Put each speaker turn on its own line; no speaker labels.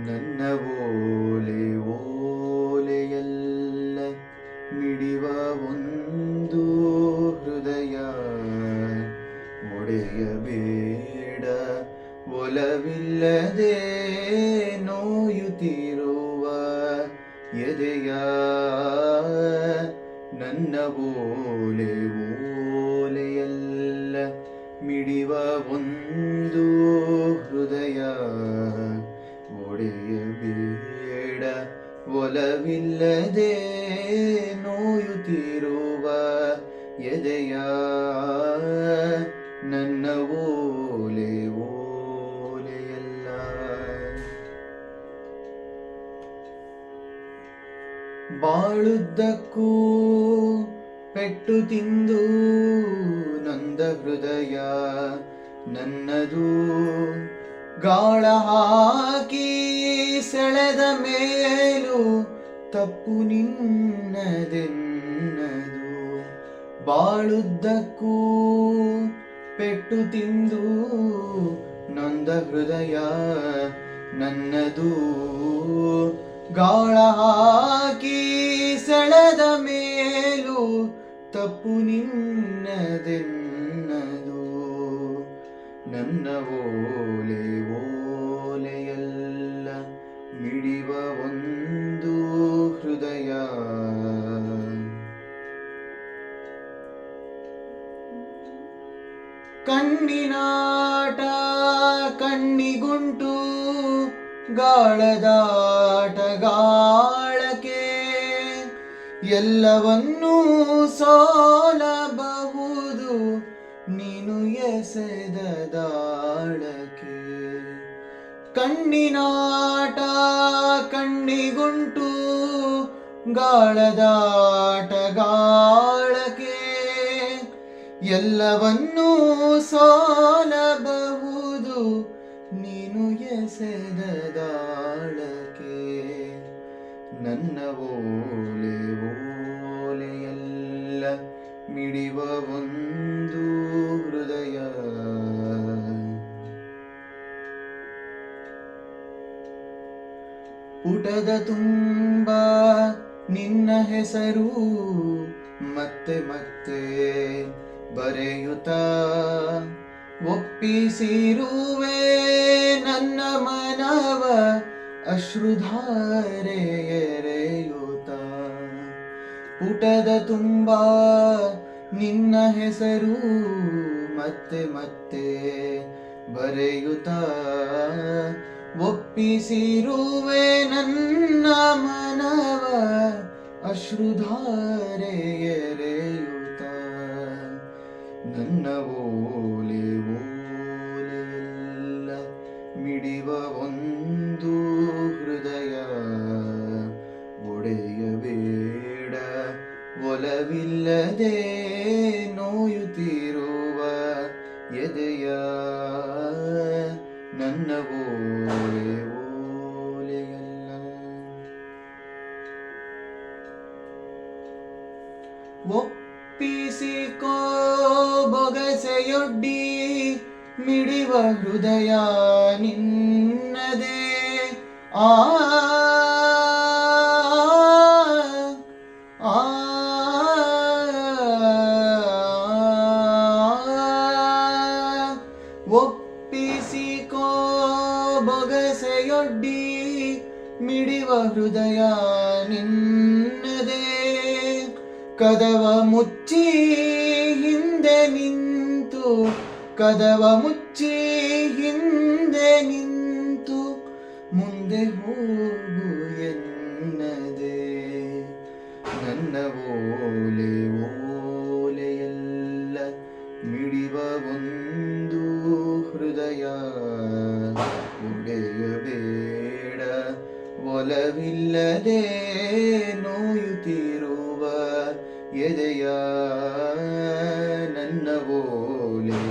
ನನ್ನ ಓಲೆ ಓಲೆಯಲ್ಲ ಮಿಡಿವ ಒಂದು ಹೃದಯ ಒಡೆಯಬೇಡ ಒಲವಿಲ್ಲದೆ ನೋಯುತ್ತಿರುವ ಎದೆಯ ನನ್ನ ಓಲೆ ಓಲೆಯಲ್ಲ ಮಿಡಿವ ಒಂದು ಒಡೆಯಬೇಡ ಒಲವಿಲ್ಲದೆ ನೋಯುತ್ತಿರುವ ಎದೆಯ ನನ್ನ ಓಲೆ ಓಲೆಯಲ್ಲ. ಬಾಳುದ್ದಕ್ಕೂ ಪೆಟ್ಟು ತಿಂದು ನಂದ ಹೃದಯ ನನ್ನದು. ಗಾಳ ಹಾಕಿ ಸೆಳೆದ ಮೇಲೂ ತಪ್ಪು ನಿನ್ನದೆನ್ನದು. ಬಾಳುದ್ದಕ್ಕೂ ಪೆಟ್ಟು ತಿಂದು ನೊಂದ ಹೃದಯ ನನ್ನದು. ಗಾಳ ಹಾಕಿ ಸೆಳೆದ ಮೇಲೂ ತಪ್ಪು ನಿನ್ನದೆನ್ನದು. ನನ್ನ ಓಲೆ ಓಲೆಯಲ್ಲ ಮಿಡಿವ ಒಂದು ಹೃದಯ. ಕಣ್ಣಿನಾಟ ಕಣ್ಣಿಗುಂಟು ಗಾಳದಾಟ ಗಾಳಕೆ ಎಲ್ಲವನ್ನೂ ಸೋಲಬಹುದು ನೀನು ಎಸೆದ ದಾಳಕ್ಕೆ ಕಣ್ಣಿನಾಟ ಕಣ್ಣಿಗುಂಟು ಗಾಳದಾಟ ಗಾಳಕ್ಕೆ ಎಲ್ಲವನ್ನೂ ಸಾಲಬಹುದು ನೀನು ಎಸೆದ ದಾಳಕ್ಕೆ ನನ್ನ ಓಲೆ ಓಲೆಯಲ್ಲ ಮಿಡಿವ ಒಂದು ಪುಟದ ತುಂಬ ನಿನ್ನ ಹೆಸರು ಮತ್ತೆ ಮತ್ತೆ ಬರೆಯುತ್ತ ಒಪ್ಪಿಸಿರುವೆ ನನ್ನ ಮನವ ಅಶ್ರುಧಾರೆ ಎರೆಯುತ್ತ. ಪುಟದ ತುಂಬ ನಿನ್ನ ಹೆಸರು ಮತ್ತೆ ಮತ್ತೆ ಬರೆಯುತ್ತ. ಒಪ್ಪಿಸಿರುವೆ ನನ್ನ ಮನವ ಅಶ್ರುಧಾರೆ ಎರೆಯುತ ನನ್ನ ಓಲೆ ಓಲೆಲ್ಲ ಮಿಡಿವ ಒಂದು ಹೃದಯ. ಒಡೆಯಬೇಡ ಒಲವಿಲ್ಲದೆ ನೋಯುತ್ತಿರುವ ಎದೆಯ ನನ್ನ ಓಲೆ ಓಲೆಯಲ್ಲ ಒಪ್ಪಿಸಿಕೋ ಬೊಗಸೆಯೊಡ್ಡಿ ಮಿಡಿವ ಹೃದಯ ನಿನ್ನದೇ. ಆ ಒಪ್ಪಿಸಿಕೋ ಬೊಗಸೆಯೊಡ್ಡಿ ಮಿಡಿವ ಹೃದಯ ನಿನ್ನದೇ ಕದವ ಮುಚ್ಚಿ ಹಿಂದೆ ನಿಂತು ಕದವ ಮುಚ್ಚಿ ಹಿಂದೆ ನಿಂತು ಮುಂದೆ ಹೋಗು ಎನ್ನದೆ ನನ್ನ ಓಲೆ ಓಲೆಯಲ್ಲ ಮಿಡಿವ ಒಂದು ಒಡೆಯಬೇಡ ಒಲವಿಲ್ಲದೆ ನೋಯುತ್ತಿರುವ ಎದೆಯ ನನ್ನ ಓಲೆ